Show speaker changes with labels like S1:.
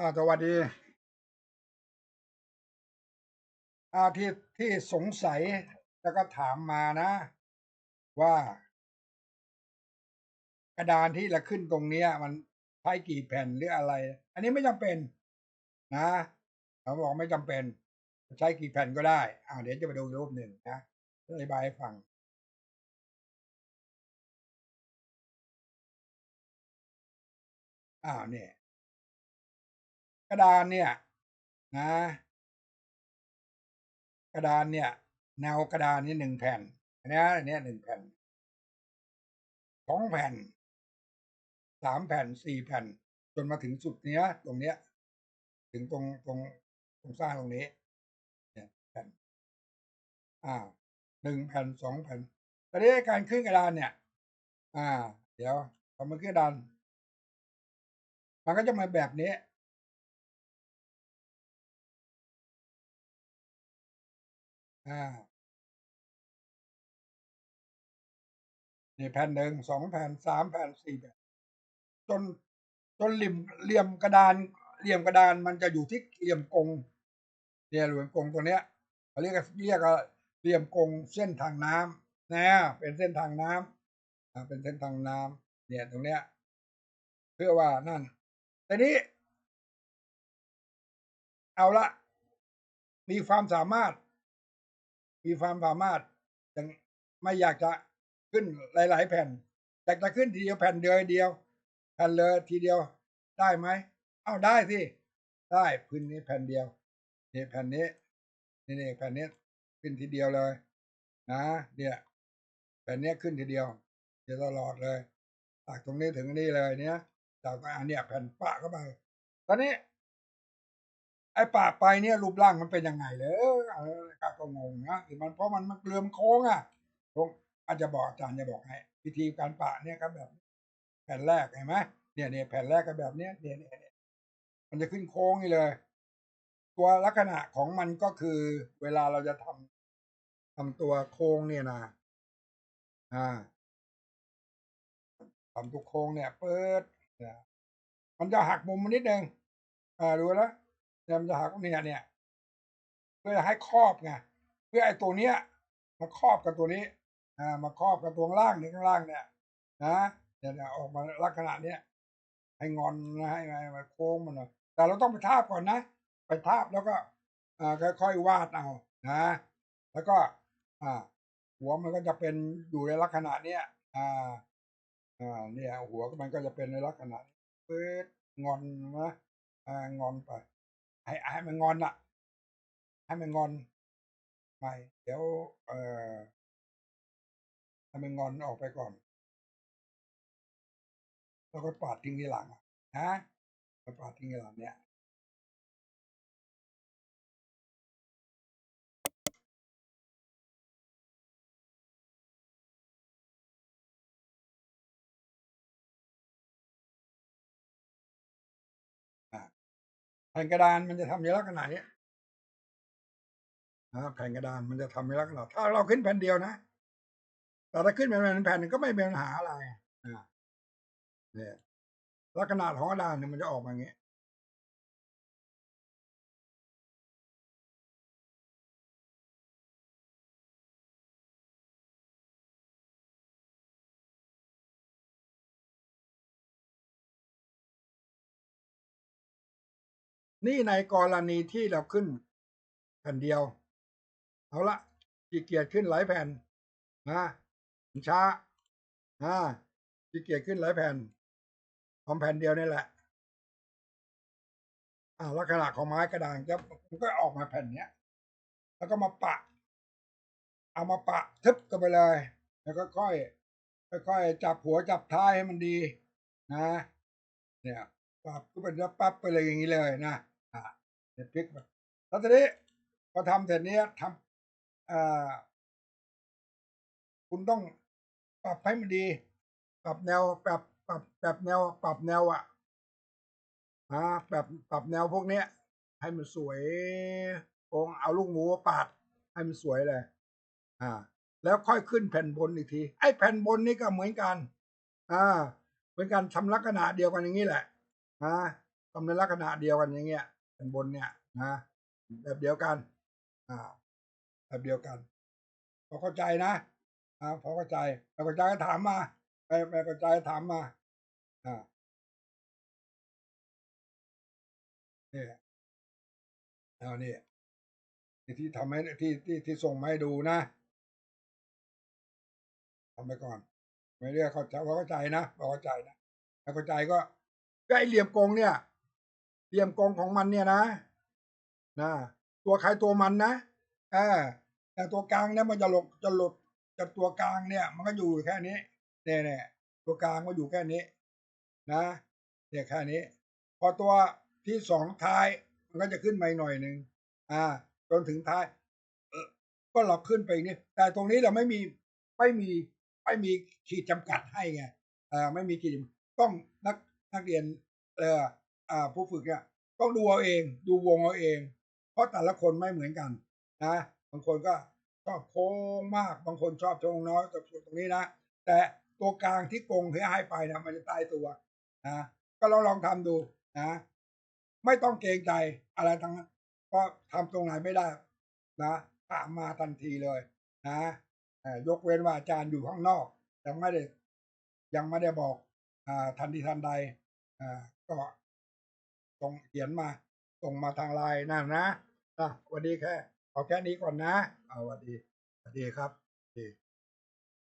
S1: อ่าสวัสดีอาที่ที่สงสัยแล้วก็ถามมานะ ว่ากระดานที่เราขึ้นตรงเนี้ย มันใช้กี่แผ่นหรืออะไร อันนี้ไม่จำเป็น นะเขาบอกไม่จำเป็น ใช้กี่แผ่นก็ได้อ่าเดี๋ยวจะไปดูรูปหนึ่งนะอธิบายให้ฟังอ้าวเนี่ย กระดานเนี่ยนะกระดานเนี่ยแนวกระดานนี่หนึ่งแผ่นอันนี้อันนี้หนึ่งแผ่นสองแผ่นสามแผ่นสี่แผ่น จนมาถึงสุดเนี้ย ตรงเนี้ย ถึงตรงตรงตรงสร้างตรงนี้เนี่ยแผ่นอ่าหนึ่งแผ่นสองแผ่นตอนนี้การขึ้นกระดานเนี่ย อ่า เดี๋ยวพอมันขึ้นกระดานมันก็จะมาแบบนี้ อ่า นี่แผ่นหนึ่งสองแผ่นสามแผ่นสี่แผ่นจนจนเหลี่ยมเหลี่ยมกระดานเหลี่ยมกระดานมันจะอยู่ที่เหลี่ยมกงเนี่ยเหลี่ยมกงตัวเนี้ยเขาเรียกเรียกเหลี่ยมกงเส้นทางน้ำนะเป็นเส้นทางน้ำอ่าเป็นเส้นทางน้ำเนี่ยตรงเนี้ย เพื่อว่านั่นแต่นี้ เอาละมีความสามารถ มีความสามารถยังไม่อยากจะขึ้นหลาย ๆ แผ่นอยากจะขึ้นทีเดียวแผ่นเดียวเดียว แผ่นเลยทีเดียวได้ไหมเอาได้สิได้พื้นนี้แผ่นเดียวนี่แผ่นนี้นี่นี่แผ่นนี้ขึ้นทีเดียวเลย นะเนี่ยแผ่นนี้ขึ้นทีเดียวจะตลอดเลยจากตรงนี้ถึงนี่เลยเนี้ยจากอันเนี้ยแผ่นปะเข้าไปตอนนี้ อ้ปะไปเนี่ยรูปร่างมันเป็นยังไงเลยเออก็งงนะมันเพราะมันมันเกลื่อมโค้งอะโค้งอาจจะบอกอาจารย์จะบอกให้วิธีการปะเนี่ยครับแบบ แผ่นแรกเห็นไหมเนี่ยเนี่ยแผ่นแรกก็แบบเนี้ยเนี่ยเนี่ยเนี่ยมันจะขึ้นโค้งนี่เลย ตัวลักษณะของมันก็คือ เวลาเราจะทำทำตัวโค้งเนี่ยนะอ่าทำตัวโค้งเนี่ยเปิดเนี่ยมันจะหักมุมมันนิดนึงอ่าดูแล้ว เนี่ยมันจะหักเนี่ยเนี่ยเพื่อให้ครอบไงเพื่อไอ้ตัวเนี้ยมาครอบกับตัวนี้อ่ามาครอบกับตัวล่างนี่ข้างล่างเนี่ยนะเนี่ยออกมาลักษณะเนี้ยให้งอนนะให้ให้มาโค้งมันหน่อยแต่เราต้องไปทาบก่อนนะ ไปทาบแล้วก็อ่าค่อยๆวาดเอานะ แล้วก็อ่าหัวมันก็จะเป็นอยู่ในลักษณะเนี้ยอ่าอ่าเนี่ยหัวมันก็จะเป็นในลักษณะเปิดงอนนะอ่างอนไป ให้ให้มันงอนอะให้มันงอนไม่เดี๋ยว เอ่อให้มันงอนออกไปก่อน แล้วก็ปาดทิ้งทีหลังอะนะไปปาดทิ้งทีหลังเนี่ย แผ่นกระดานมันจะทำในลักษณะนี้นะแผ่นกระดานมันจะทำในลักษณะถ้าเราขึ้นแผ่นเดียวนะแต่ถ้าขึ้นเป็นแผ่นหนึ่งก็ไม่เป็นปัญหาอะไรอ่าเนี่ยลักษณะของกระดานเนี่ยมันจะออกมาอย่างนี้ นี่ในกรณีที่เราขึ้นแผ่นเดียว เอาละขี้เกียจขึ้นหลายแผ่นนะมันช้าอ่าขี้เกียจขึ้นหลายแผ่นทำแผ่นเดียวนี่แหละ อ่าลักษณะของไม้กระดานจะมันก็ออกมาแผ่นเนี้ย แล้วก็มาปะ เอามาปะทึบกันไปเลย แล้วก็ค่อยค่อยจับหัวจับท้ายให้มันดี นะ เนี่ยปับก็เป็นปั๊บไปเลยอย่างนี้เลยนะ เดี๋ยวพลิกมาแล้วทีนี้พอทำเสร็จเนี้ยทำอ่าคุณต้องปรับให้มันดี ปรับแนวปรับปรับปรับแนว ปรับแนวอะอ่าปรับปรับแนวพวกเนี้ย ให้มันสวยองเอาลูกหมูปาด ให้มันสวยเลย อ่า แล้วค่อยขึ้นแผ่นบนอีกที ไอ้แผ่นบนนี่ก็เหมือนกัน อ่าเหมือนกันทำลักษณะเดียวกันอย่างนี้แหละ อ่าทำในลักษณะเดียวกันอย่างเงี้ย เป็นบนเนี่ยนะแบบเดียวกัน อ่า แบบเดียวกันพอเข้าใจนะอ่าพอเข้าใจไม่เข้าใจก็ถามมาไม่ไม่เข้าใจถามมาอ่าเนี่ยเอานี่ที่ที่ทำให้ที่ที่ที่ส่งมาให้ดูนะทำไปก่อน ไม่เรียกเข้าใจว่าเข้าใจนะพอเข้าใจนะไม่เข้าใจก็ก็ไอเหลี่ยมกงเนี่ย เหลี่ยมกองของมันเนี่ยนะนะตัวใครตัวมันนะอ่าแต่ตัวกลางเนี่ยมันจะหลดจะหลุดจากตัวกลางเนี่ย มันก็อยู่แค่นี้เนี่ยเนี่ยตัวกลางก็อยู่แค่นี้นะเนี่ยแค่นี้ พอตัวที่สองท้ายมันก็จะขึ้นมาหน่อยหนึ่งอ่า จนถึงท้ายก็เราขึ้นไปนี่แต่ตรงนี้เราไม่มีไม่มีไม่มีขีดจำกัดให้ไงอ่าไม่มีขีดต้องนักนักเรียนเอออ่า ผู้ฝึกเนี่ยต้องดูเอาเอง ดูวงเอาเอง เพราะแต่ละคนไม่เหมือนกันนะบางคนก็ชอบโค้งมาก บางคนชอบโค้งน้อยแต่ตรงนี้นะแต่ตัวกลางที่กงที่ให้ไปนะมันจะตายตัวนะก็ลองลองทำดูนะ ไม่ต้องเกรงใจอะไรทั้งนั้นเพราะทำตรงไหนไม่ได้นะถามมาทันทีเลยนะยกเว้นว่าอาจารย์อยู่ข้างนอกยังไม่ได้ยังไม่ได้บอกอาทันทีทันใดก็ ส่งเขียนมาส่งมาทางไลน์นั่นนะอะวันดีแค่เอาแค่นี้ก่อนนะเอาสวัสดีสวัสดีครับสวัสดี